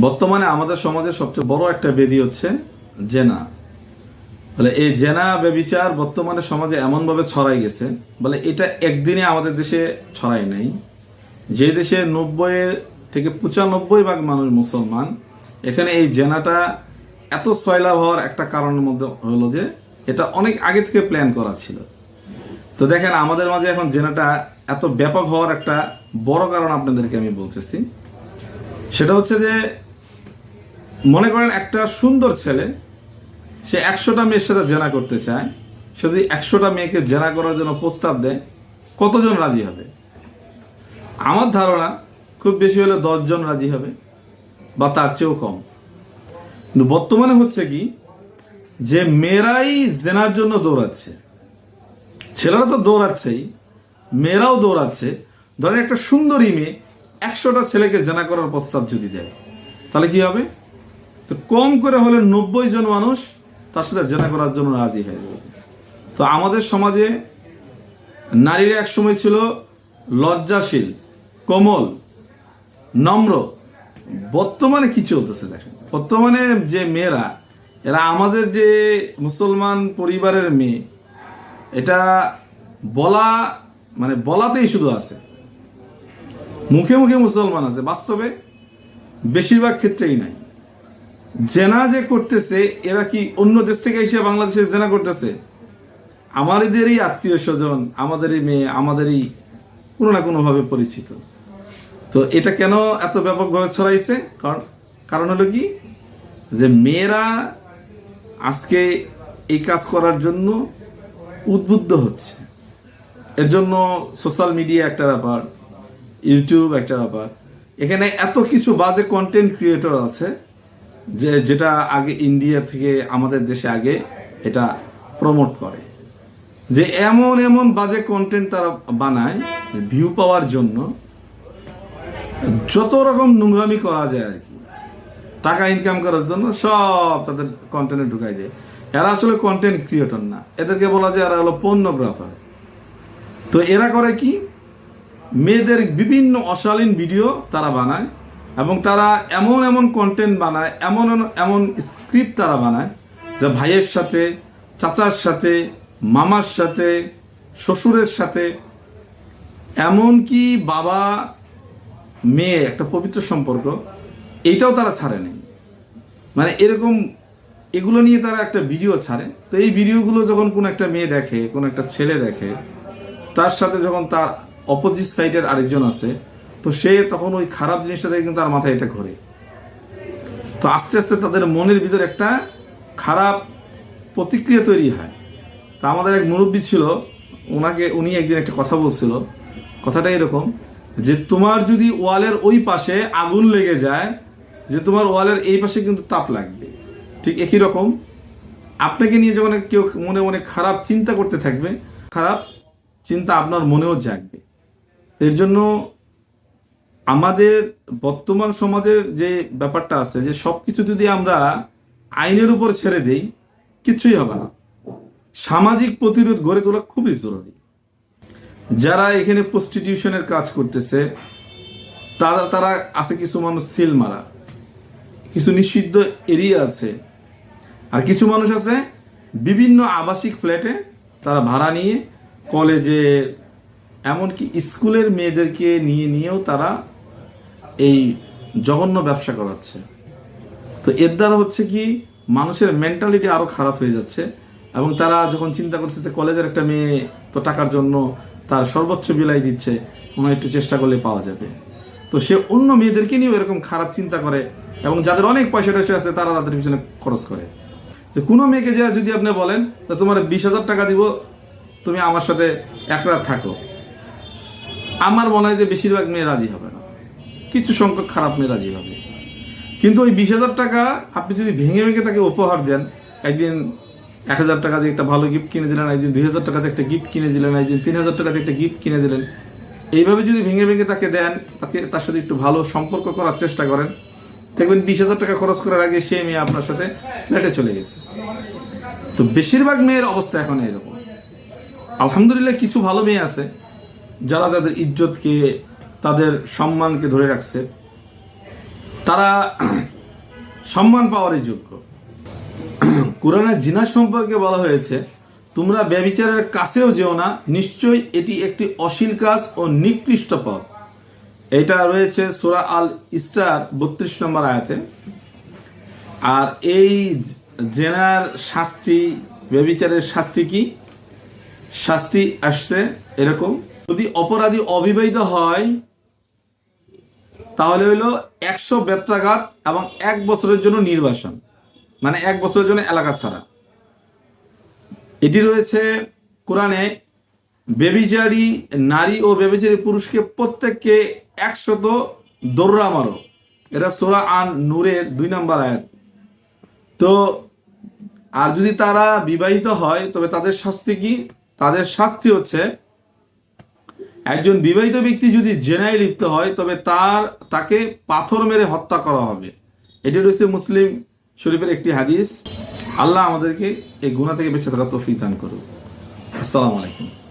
বর্তমানে আমাদের সমাজের সবচেয়ে বড় একটা বেদি হচ্ছে জেনা। বলে এই জেনা বেবিচার বর্তমানে সমাজে এমনভাবে ছড়াই গেছে, বলে এটা একদিনে আমাদের দেশে ছড়াই নাই। যে দেশে নব্বই থেকে পঁচানব্বই ভাগ মানুষ মুসলমান, এখানে এই জেনাটা এত সয়লাভ হওয়ার একটা কারণের মধ্যে হলো যে এটা অনেক আগে থেকে প্ল্যান করা ছিল। তো দেখেন, আমাদের মাঝে এখন জেনাটা এত ব্যাপক হওয়ার একটা বড় কারণ আপনাদেরকে আমি বলতেছি। সেটা হচ্ছে যে মনে করেন একটা সুন্দর ছেলে, সে একশোটা মেয়ের সাথে জেনা করতে চায়, সে যদি একশোটা মেয়েকে জেনা করার জন্য প্রস্তাব দেয়, কতজন রাজি হবে? আমার ধারণা খুব বেশি হলে জন রাজি হবে, বা তার চেয়েও কম। কিন্তু বর্তমানে হচ্ছে কি, যে মেয়েরাই জেনার জন্য দৌড়াচ্ছে, ছেলেরা তো দৌড়াচ্ছেই, মেয়েরাও দৌড়াচ্ছে, ধরেন একটা সুন্দরী মেয়ে একশোটা ছেলেকে জেনা করার প্রস্তাব যদি দেয়, তাহলে কি হবে? তো কম করে হলে নব্বই জন মানুষ তার সাথে জেনা করার জন্য রাজি হয়ে যাবে। তো আমাদের সমাজে নারীরা একসময় ছিল লজ্জাশীল, কোমল, নম্র। বর্তমানে কি চলতেছে দেখেন? বর্তমানে যে মেয়েরা, এরা আমাদের যে মুসলমান পরিবারের মেয়ে, এটা বলা মানে বলাতেই শুধু আছে। মুখে মুখে মুসলমান আছে, বাস্তবে বেশিরভাগ ক্ষেত্রেই নাই। জেনা যে করতেছে, এরা কি অন্য দেশ থেকে এসে বাংলাদেশে জেনা করতেছে? আমাদেরই আত্মীয় স্বজন, আমাদেরই মেয়ে, আমাদেরই কোনো না কোনোভাবে পরিচিত। তো এটা কেন এত ব্যাপকভাবে ছড়াইছে? কারণ কারণ হলো কি? যে মেয়েরা আজকে এই কাজ করার জন্য উদ্বুদ্ধ হচ্ছে। এর জন্য সোশ্যাল মিডিয়া একটা ব্যাপার, ইউটিউব একটা ব্যাপার। এখানে এত কিছু বাজে কন্টেন্ট ক্রিয়েটর আছে। যে যেটা আগে ইন্ডিয়া থেকে আমাদের দেশে আগে এটা প্রমোট করে। যে এমন এমন বাজে কন্টেন্ট তারা বানায় ভিউ পাওয়ার জন্য যত রকম নোংরামি করা যায় আর কি, টাকা ইনকাম করার জন্য সব তাদের কন্টেন্টে ঢুকাই দেয়। এরা আসলে কন্টেন্ট ক্রিয়েটর না। এদেরকে বলা যায় এরা হলো পণ্যগ্রাফার তো এরা করে কি? মেয়েদের বিভিন্ন অশালীন ভিডিও তারা বানায়। এবং তারা এমন এমন কন্টেন্ট বানায়, এমন এমন স্ক্রিপ্ট তারা বানায় যা ভাইয়ের সাথে, চাচার সাথে, মামার সাথে, শ্বশুরের সাথে, এমনকি বাবা, মেয়ে, একটা পবিত্র সম্পর্ক এইটাও তারা ছাড়ে নেই। মানে এরকম এগুলো নিয়ে তারা একটা ভিডিও ছাড়ে। তো এই ভিডিওগুলো যখন কোন একটা মেয়ে দেখে, কোন একটা ছেলে দেখে, তার সাথে যখন তার অপোজিট সাইডের আরেকজন আছে তো সে তখন ওই খারাপ জিনিসটা দেখে কিন্তু তার মাথায় এটা ঘোরে। তো আস্তে আস্তে তাদের মনের ভিতরে একটা খারাপ প্রতিক্রিয়া তৈরি হয়। তা আমাদের এক মুরব্বী ছিল, ওনাকে উনি একদিন একটা কথা বলছিল। কথাটা এরকম যে, তোমার যদি ওয়ালের ওই পাশে আগুন লেগে যায়, যে তোমার ওয়ালের এই পাশে কিন্তু তাপ লাগবে। ঠিক একই রকম। আপনাকে নিয়ে যখন কেউ মনে মনে খারাপ চিন্তা করতে থাকবে, খারাপ চিন্তা আপনার মনেও জাগবে। এর জন্য আমাদের বর্তমান সমাজের যে ব্যাপারটা আছে, যে সবকিছু যদি আমরা আইনের উপর ছেড়ে দেই, কিছুই হবে না। সামাজিক প্রতিরোধ গড়ে তোলা খুবই জরুরি। যারা এখানে প্রস্টিটিউশনের কাজ করতেছে, তারা তারা আছে কিছু মানুষ সিল মারা। কিছু নিষিদ্ধ এরিয়া আছে। আর কিছু মানুষ আছে বিভিন্ন আবাসিক ফ্ল্যাটে তারা ভাড়া নিয়ে কলেজে, এমনকি স্কুলের মেয়েদেরকে নিয়ে, নিয়েও তারা এই জঘন্য ব্যবসা করাচ্ছে। তো এর দ্বারা হচ্ছে কি, মানুষের মেন্টালিটি আরও খারাপ হয়ে যাচ্ছে এবং তারা যখন চিন্তা করছে যে কলেজের একটা মেয়ে তো টাকার জন্য তার সর্বোচ্চ বিলাই দিচ্ছে, মনে একটু চেষ্টা করলে পাওয়া যাবে। তো সে অন্য মেয়েদেরকে নিয়েও এরকম খারাপ চিন্তা করে এবং যাদের অনেক পয়সা টয়সা আছে তারা তাদের পিছনে খরচ করে। যে কোনো মেয়েকে যা যদি আপনি বলেন তোমার বিশ হাজার টাকা দিব, তুমি আমার সাথে এক রাত থাকো। আমার মনে হয় যে বেশিরভাগ মেয়ে রাজি হবে কিছু সংখ্যক খারাপ মেয়ে রাজি হবে কিন্তু ওই বিশ হাজার টাকা আপনি যদি ভেঙে ভেঙে তাকে উপহার দেন, একদিন এক হাজার টাকা দিয়ে একটা ভালো গিফট কিনে দিলেন, একদিন দুই হাজার টাকাতে একটা গিফট কিনে দিলেন, একদিন তিন হাজার টাকাতে একটা গিফট কিনে দিলেন। এইভাবে যদি ভেঙে ভেঙে তাকে দেন, তাকে তার সাথে একটু ভালো সম্পর্ক করার চেষ্টা করেন, দেখবেন বিশ হাজার টাকা খরচ করার আগে সে মেয়ে আপনার সাথে ফ্ল্যাটে চলে গেছে। তো বেশিরভাগ মেয়ের অবস্থা এখন এরকম আলহামদুলিল্লাহ কিছু ভালো মেয়ে আছে, যারা তাদের ইজ্জতকে তাদের সম্মানকে ধরে রাখছে। তারা সম্মান পাওয়ারই যোগ্য। কোরআনের জিনা সম্পর্কে বলা হয়েছে, তোমরা ব্যবিচারের কাছেও যেও না, নিশ্চয়ই এটি একটি অশ্লীল কাজ ও নিকৃষ্ট পথ। এটা রয়েছে সোরা আল ইস্টার বত্রিশ নম্বর আয়াতে। আর এই জেনার শাস্তি, ব্যবিচারের শাস্তি কি? শাস্তি আসছে এরকম, যদি অপরাধী অবিবাহিত হয় তাহলে হইল একশো বেত্রাঘাত এবং এক বছরের জন্য নির্বাসন। মানে এক বছরের জন্য এলাকা ছাড়া। এটি রয়েছে কোরআনে, বেবিচারী নারী ও বেবিচারী পুরুষকে প্রত্যেককে একশত দৌড়া মারো। এটা সোরা আন নূরের দুই নম্বর আয়াত। তো আর যদি তারা বিবাহিত হয়, তবে তাদের শাস্তি কি? তাদের শাস্তি হচ্ছে একজন বিবাহিত ব্যক্তি যদি জেনায় লিপ্ত হয়, তবে তার, তাকে পাথর মেরে হত্যা করা হবে। এটি রয়েছে মুসলিম শরীফের একটি হাদিস। আল্লাহ আমাদেরকে এই গুণা থেকে বেঁচে থাকা তৌফিক করুক। আসসালামু আলাইকুম।